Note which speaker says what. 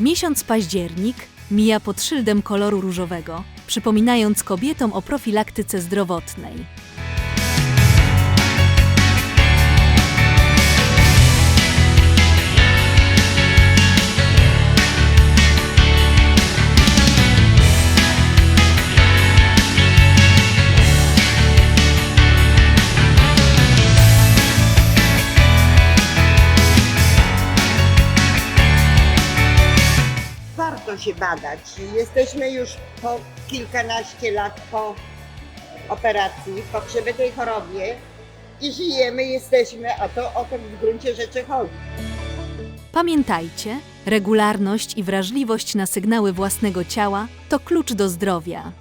Speaker 1: Miesiąc październik mija pod szyldem koloru różowego, przypominając kobietom o profilaktyce zdrowotnej.
Speaker 2: Się badać. Jesteśmy już po kilkanaście lat po operacji, po przebytej chorobie i żyjemy, jesteśmy, a to o to w gruncie rzeczy chodzi.
Speaker 1: Pamiętajcie, regularność i wrażliwość na sygnały własnego ciała to klucz do zdrowia.